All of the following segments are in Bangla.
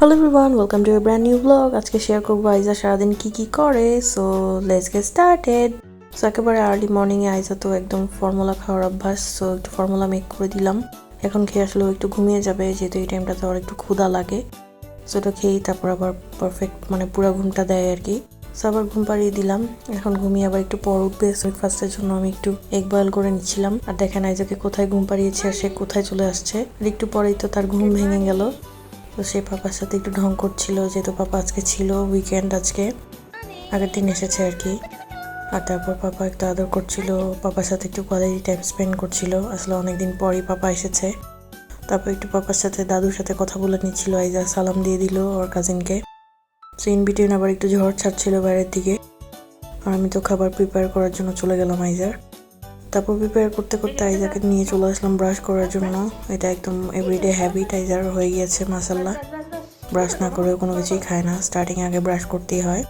Hello everyone welcome to brand new blog আজকে শেয়ার করব আইজা সারাদিন কি কি করে so let's get started so একেবারে আর্লি মর্নিংয়ে আইজা তো একদম ফর্মুলা খাওয়ার অভ্যাস সো একটু ফর্মুলা মেক করে দিলাম। এখন খেয়ে আসলে ও একটু ঘুমিয়ে যাবে, যেহেতু এই টাইমটাতে ওর একটু ক্ষুধা লাগে। সো এটা খেয়েই তারপর আবার পারফেক্ট মানে পুরো ঘুমটা দেয় আর কি। সো আবার ঘুম পাড়িয়ে দিলাম। এখন ঘুমিয়ে আবার একটু পর উঠবে ব্রেকফাস্টের জন্য আমি একটু এগ বয়েল করে নিচ্ছিলাম। আর দেখেন আইজাকে কোথায় ঘুম পাড়িয়েছি আর সে কোথায় চলে আসছে। আর একটু পরেই তো তার ঘুম ভেঙে গেল। তো সে পাপার সাথে একটু ঢং করছিল, যেহেতু পাপা আজকে ছিল উইকেন্ড আজকে। আগের দিন এসেছে আর কি। আর তারপর পাপা একটু আদর করছিল, পাপার সাথে একটু কোয়ালিটি টাইম স্পেন্ড করছিল। আসলে অনেকদিন পরই পাপা এসেছে। তারপর একটু পাপার সাথে, দাদুর সাথে কথা বলে নিচ্ছিল আইজা সালাম দিয়ে দিল ওর কাজিনকে সো ইন বিটুইন আবার একটু ঝড় ছাড়ছিল বাইরের দিকে। আর আমি তো খাবার প্রিপেয়ার করার জন্য চলে গেলাম, আইজার। তারপর প্রিপেয়ার করতে করতে আইজাকে নিয়ে চলে আসলাম ব্রাশ করার জন্য। এটা একদম এভরিডে হ্যাবিট আইজার হয়ে গিয়েছে মাসাল্লাহ ব্রাশ না করে কোনো কিছুই খায় না। স্টার্টিং আগে ব্রাশ করতেই হয়।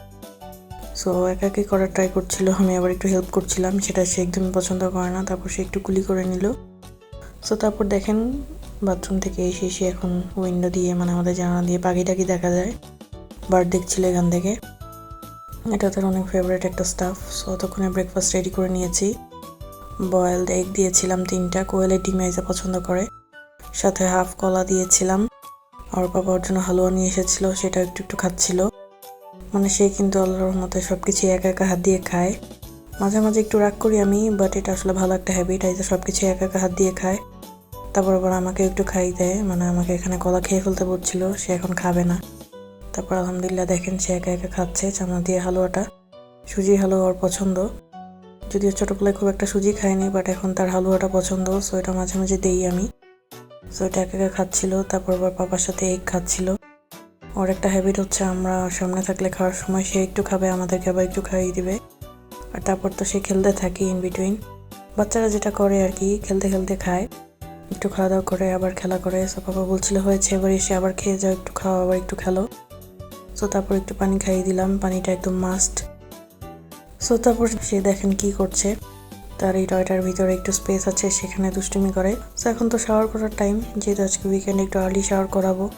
সো একাকি করার ট্রাই করছিল। আমি আবার একটু হেল্প করছিলাম। সেটা সে একদমই পছন্দ করে না। তারপর সে একটু কুলি করে নিল। সো তারপর দেখেন বাথরুম থেকে এসে এসে এখন উইন্ডো দিয়ে মানে আমাদের জানালা দিয়ে পাখি টাকি দেখা যায়। বার্ড দেখছিল এখান থেকে। এটা তার অনেক ফেভারিট একটা স্টাফ সো তখনই ব্রেকফাস্ট রেডি করে নিয়েছি। বয়েলড এগ দিয়েছিলাম তিনটা কোয়েলের ডিম আইজা পছন্দ করে। সাথে হাফ কলা দিয়েছিলাম। আর বাবা ওর জন্য হালুয়া নিয়ে এসেছিল সেটা একটু একটু খাচ্ছিল। মানে সে কিন্তু আল্লাহর মতে সব কিছু একা একা হাত দিয়ে খায়। মাঝে মাঝে একটু রাগ করি আমি বাট এটা আসলে ভালো একটা হ্যাবিট আইজা সব কিছু একা একা হাত দিয়ে খায়। তারপর আবার আমাকে একটু খাই দেয় মানে আমাকে এখানে কলা খেয়ে ফেলতে বলছিল, সে এখন খাবে না। তারপর আলহামদুলিল্লাহ দেখেন সে একা একা খাচ্ছে, চামড়া দিয়ে হালুয়াটা। সুজি হালুয়া ওর পছন্দ। যদিও ছোটোবেলায় খুব একটা সুজি খায়নি বাট এখন তার হালুয়াটা পছন্দ সো এটা মাঝে মাঝে দেই আমি। সো এটা একা একা খাচ্ছিল, তারপর আবার পাপার সাথে এগ খাচ্ছিল। ওর একটা হ্যাবিট হচ্ছে আমরা সামনে থাকলে খাওয়ার সময় সে একটু খাবে, আমাদেরকে আবার একটু খাইয়ে দিবে। আর তারপর তো সে খেলতে থাকি ইন বিটুইন বাচ্চারা যেটা করে আর কি, খেলতে খেলতে খায়। একটু খাওয়া দাওয়া করে, আবার খেলা করে। সো পাপা বলছিল, হয়েছে, এবার এসে আবার খেয়ে যাও, একটু খাওয়া আবার একটু খেলো। সো তারপর একটু পানি খাইয়ে দিলাম, পানিটা একদম মাস্ট সো তারপর সে দেখেন কি করছে। তার এই টয়টার ভিতরে একটু স্পেস আছে, সেখানে দুষ্টুমি করে। সো এখন তো শাওয়ার করার টাইম যেহেতু আজকে উইকেন্ডে একটু আর্লি শাওয়ার করাবো।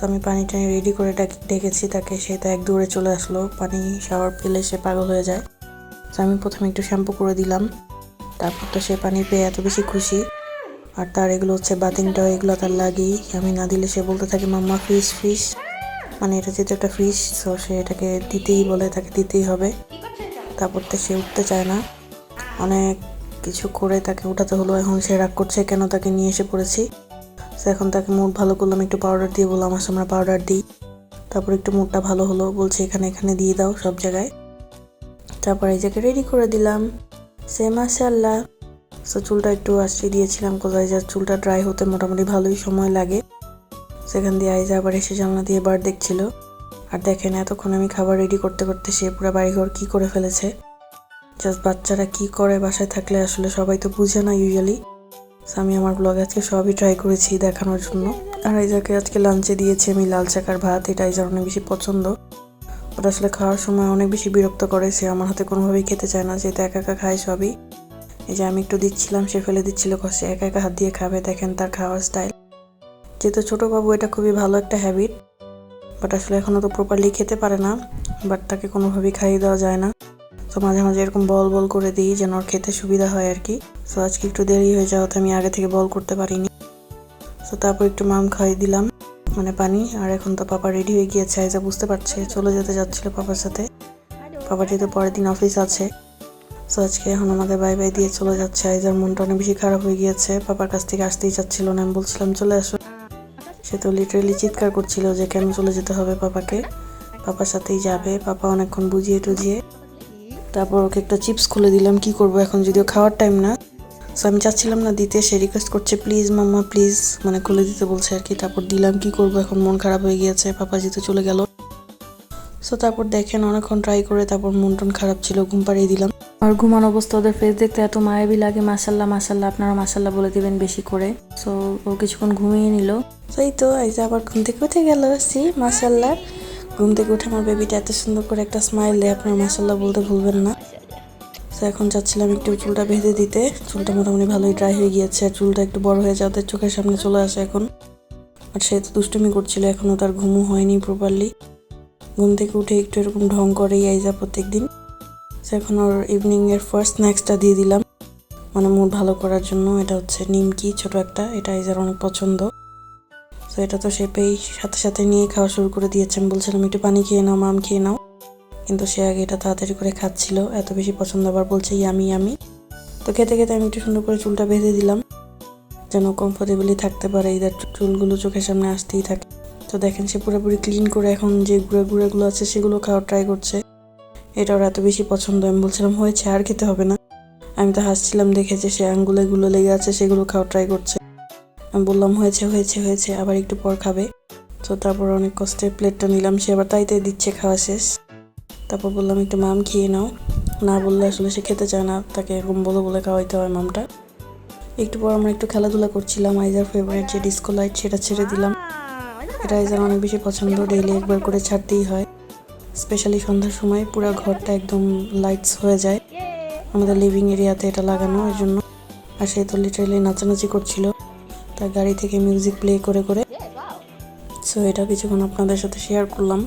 তো আমি পানি টানি রেডি করে ডাকি- ডেকেছি তাকে, সে তো এক দৌড়ে চলে আসলো। পানি শাওয়ার পেলে সে পাগল হয়ে যায়। তো আমি প্রথমে একটু শ্যাম্পু করে দিলাম। তারপর তো সে পানি পেয়ে এত বেশি খুশি। আর তার এগুলো হচ্ছে বাতিংটা এগুলো তার লাগেই। আমি না দিলে সে বলতে থাকে, মাম্মা ফিশ ফিশ মানে এটা যেহেতু একটা ফিশ সো সে এটাকে দিতেই বলে, তাকে দিতেই হবে। তারপর তো সে উঠতে চায় না। অনেক কিছু করে তাকে উঠাতে হলো, এখন সে রাগ করছে, কেন তাকে নিয়ে এসে পড়েছি? এখন তাকে মুড ভালো করলাম, একটু পাউডার দিয়ে বললাম আসলে আমরা পাউডার দিই। তারপর একটু মুডটা ভালো হলো, বলছে, এখানে এখানে দিয়ে দাও সব জায়গায়। তারপর এই জায়গায় রেডি করে দিলাম। সে মাসাল্লাহ সো চুলটা একটু আশ্রিয়ে দিয়েছিলাম, কোথায় যা চুলটা ড্রাই হতে মোটামুটি ভালোই সময় লাগে। সেখান দিয়ে আইজা আবার এসে জানলা দিয়ে বার দেখছিল। আর দেখেন, এতক্ষণ আমি খাবার রেডি করতে করতে সে পুরো বাড়িঘর কি করে ফেলেছে? জাস্ট বাচ্চারা কি করে বাসায় থাকলে আসলে সবাই তো বুঝে না ইউজুয়ালি আমি আমার ব্লগ আজকে সবই ট্রাই করেছি দেখানোর জন্য। আর আইজাকে আজকে লাঞ্চে দিয়েছি আমি লাল চাকার ভাত, এটা আইজার অনেক বেশি পছন্দ। ওটা আসলে খাওয়ার সময় অনেক বেশি বিরক্ত করে, সে আমার হাতে কোনোভাবেই খেতে চায় না, যেহেতু একা একা খায় সবই। এই যে আমি একটু দিচ্ছিলাম, সে ফেলে দিচ্ছিল সে একা একা হাত দিয়ে খাবে, দেখেন তার খাওয়ার স্টাইল যেহেতু ছোটো বাবু, এটা খুবই ভালো একটা হ্যাবিট বাট আসলে এখনও তো প্রপারলি খেতে পারে না বাট তাকে কোনোভাবেই খাইয়ে দেওয়া যায় না। তো মাঝে মাঝে এরকম বল বল করে দিই যেন ওর খেতে সুবিধা হয় আর কি। সো আজকে একটু দেরি হয়ে যাওয়াতে আমি আগে থেকে বল করতে পারিনি। তো তারপর একটু মাম খাইয়ে দিলাম মানে পানি আর এখন তো পাপা রেডি হয়ে গিয়েছে আইজা বুঝতে পারছে চলে যেতে যাচ্ছিল পাপার সাথে। পাপা যেহেতু পরের দিন অফিস আছে সো আজকে এখন আমাদের বাই বাই দিয়ে চলে যাচ্ছে। আইজার মনটা অনেক বেশি খারাপ হয়ে গিয়েছে পাপার কাছ থেকে আসতেই চাচ্ছিল না আমি বলছিলাম চলে আসো। সে তো লিটারেলি চিৎকার করছিল যে কেন চলে যেতে হবে পাপাকে। পাপার সাথেই যাবে, পাপা অনেকক্ষণ বুঝিয়ে টুজিয়ে তারপর ওকে একটা চিপস খুলে দিলাম, কি করব এখন? যদিও খাওয়ার টাইম না। সো আমি চাচ্ছিলাম না দিতে, সে রিকোয়েস্ট করছে প্লিজ মাম্মা প্লিজ মানে খুলে দিতে বলছে আর কি। তারপর দিলাম, কি করব এখন? মন খারাপ হয়ে গিয়েছে, পাপা যেতে চলে গেল। সো তারপর দেখেন, অনেকক্ষণ ট্রাই করে তারপর মন টন খারাপ ছিল, ঘুম পাড়িয়ে দিলাম। আর ঘুমানো অবস্থা ওদের ফেস দেখতে এত মায়াবী লাগে মাসাল্লাহ মাসাল্লাহ আপনারা মাসাল্লাহ বলে দিবেন বেশি করে। সো ও কিছুক্ষণ ঘুমিয়ে নিল। সেই তো, এই যে আবার ঘুম থেকে উঠে গেল, সি মাসাল্লাহ ঘুম থেকে উঠে আমার বেবিটা এত সুন্দর করে একটা স্মাইল দেয়, আপনারা মাসাল্লাহ বলতে ভুলবেন না। তো এখন চাচ্ছিলাম একটু চুলটা বেঁধে দিতে। চুলটা মোটামুটি ভালোই ড্রাই হয়ে গিয়েছে, আর চুলটা একটু বড় হয়ে যাতে চোখের সামনে চলে আসে এখন। আর সে তো দুষ্টুমি করছিল এখনও তার ঘুমও হয়নি প্রপারলি ঘুম থেকে উঠে একটু এরকম ঢং করেই আইজা প্রত্যেক দিন এখন ওর ইভিনিং এর ফার্স্ট স্ন্যাক্সটা দিয়ে দিলাম। মানে মুড ভালো করার জন্য। এটা হচ্ছে নিমকি, ছোট একটা। এটা আইজার অনেক পছন্দ। তো এটা তো সে পেয়েই সাথে সাথে নিয়ে খাওয়া শুরু করে দিয়েছে। আমি বলছিলাম, একটু পানি খেয়ে নাও, মাম, খেয়ে নাও। কিন্তু সে আগে এটা তাড়াতাড়ি করে খাচ্ছিল। এত বেশি পছন্দ আবার বলছে, ইয়ামি ইয়ামি। তো খেতে খেতে আমি একটু সুন্দর করে চুলটা বেঁধে দিলাম। যেন কমফোর্টেবলি থাকতে পারে। এদের চুলগুলো চোখের সামনে আসতেই থাকে। তো দেখেন, সে পুরোপুরি ক্লিন করে এখন যে গুঁড়া, গুঁড়াগুলো আছে, সেগুলো খাওয়ার ট্রাই করছে। এটা ওর এত বেশি পছন্দ, আমি বলছিলাম, হয়েছে, আর খেতে হবে না। আমি তো হাসছিলাম, দেখে যে সে আঙ্গুলে গুলো লেগে আছে, সেগুলো খাওয়া ট্রাই করছে। আমি বললাম, হয়েছে হয়েছে হয়েছে, আবার একটু পর খাবে। তো তারপর অনেক কষ্টে প্লেটটা নিলাম, সে আবার তাইতে দিচ্ছে, খাওয়া শেষ। তারপর বললাম, একটু মাম খেয়ে নাও। না বললে আসলে সে খেতে চায় না, তাকে এরকম বলে বলে খাওয়াইতে হয় মামটা। একটু পর আমরা একটু খেলাধুলা করছিলাম, আইজার ফেভারিট যে ডিস্কো লাইট সেটা ছেড়ে দিলাম। এটা আইজার অনেক বেশি পছন্দ ডেইলি একবার করে ছাড়তেই হয়। স্পেশালি সন্ধ্যার সময় পুরো ঘরটা একদম লাইটস হয়ে যায়। আমাদের লিভিং এরিয়াতে এটা লাগানো এর জন্য। আর সে তো লিটারেলি নাচানাচি করছিল। তার গাড়ি থেকে মিউজিক প্লে করে করে। সো এটা কিছুক্ষণ আপনাদের সাথে শেয়ার করলাম।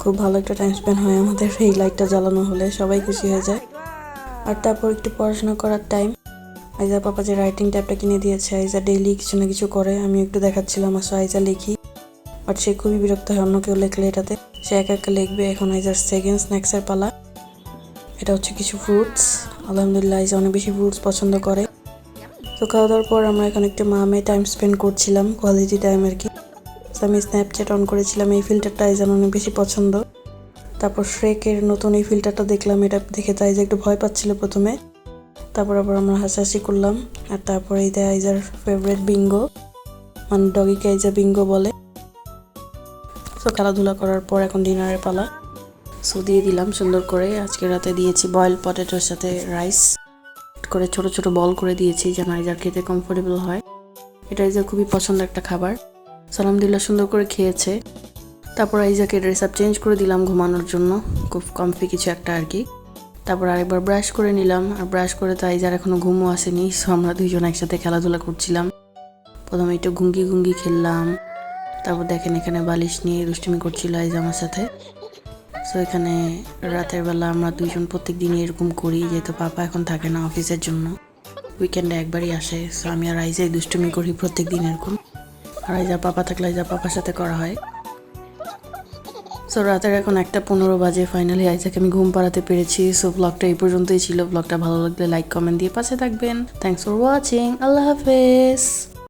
খুব ভালো একটা টাইম স্পেন্ড হয় আমাদের এই লাইটটা জ্বালানো হলে, সবাই খুশি হয়ে যায়। আর তারপর একটু পড়াশোনা করার টাইম আইজা পাপা যে রাইটিং ট্যাবটা কিনে দিয়েছে, আইজা ডেইলি কিছু না কিছু করে আমি একটু দেখাচ্ছিলাম আসলে আইজা লিখি। বাট সে খুবই বিরক্ত হয় অন্য কেউ লেখলে এটাতে। সে একা একা লিখবে, এখন আইজার সেকেন্ড স্ন্যাক্সের পালা। এটা হচ্ছে কিছু ফ্রুটস আলহামদুলিল্লাহ আইজা অনেক বেশি ফ্রুটস পছন্দ করে। তো খাওয়া দাওয়ার পর আমরা এখন একটু মামে টাইম স্পেন্ড করছিলাম কোয়ালিটি টাইম আর কি। আমি স্ন্যাপচ্যাট অন করেছিলাম, এই ফিল্টারটা আইজান অনেক বেশি পছন্দ। তারপর শ্রেকের নতুন এই ফিল্টারটা দেখলাম, এটা দেখে তাই যে একটু ভয় পাচ্ছিল প্রথমে। তারপর আবার আমরা হাসাহাসি করলাম, আর তারপরে এই দেয় আইজার ফেভারিট বিঙ্গো মানে ডগিকে আইজা বিঙ্গো বলে। সো খেলাধুলা করার পর এখন ডিনারের পালা। সো দিয়ে দিলাম সুন্দর করে। আজকে রাতে দিয়েছি বয়েল পটেটোর সাথে রাইস করে ছোট ছোট বল করে দিয়েছি যেন আইজার খেতে কমফোর্টেবল হয়। এটা আইজার খুবই পছন্দ একটা খাবার। সালামদুল্লাহ সুন্দর করে খেয়েছে। তারপর আইজাকে ড্রেস আপ চেঞ্জ করে দিলাম ঘুমানোর জন্য। খুব কমফি কিছু একটা আর কি। তারপর আরেকবার ব্রাশ করে নিলাম। আর ব্রাশ করে তো আইজার এখনও ঘুমও আসেনি। সো আমরা দুইজন একসাথে খেলাধুলা করছিলাম। প্রথমে একটু ঘুঙ্গি ঘুঙ্গি খেললাম। তারপর দেখেন এখানে বালিশ নিয়ে দুষ্টুমি করছিল আইজ আমার সাথে। সো এখানে রাতের বেলা আমরা দুইজন প্রত্যেক দিনই এরকম করি, যেহেতু পাপা এখন থাকে না অফিসের জন্য। উইকেন্ডে একবারই আসে সো আমি আর আইজাই দুষ্টুমি করি প্রত্যেক দিন এরকম। আর আইজা পাপা থাকলে আইজা পাপার সাথে করা হয়। সো রাতের এখন একটা পনেরো বাজে ফাইনালি আইজাকে আমি ঘুম পাড়াতে পেরেছি। সো ব্লগটা এই পর্যন্তই ছিল। ব্লগটা ভালো লাগলে লাইক কমেন্ট দিয়ে পাশে থাকবেন। থ্যাংকস ফর ওয়াচিং আল্লাহ হাফেজ।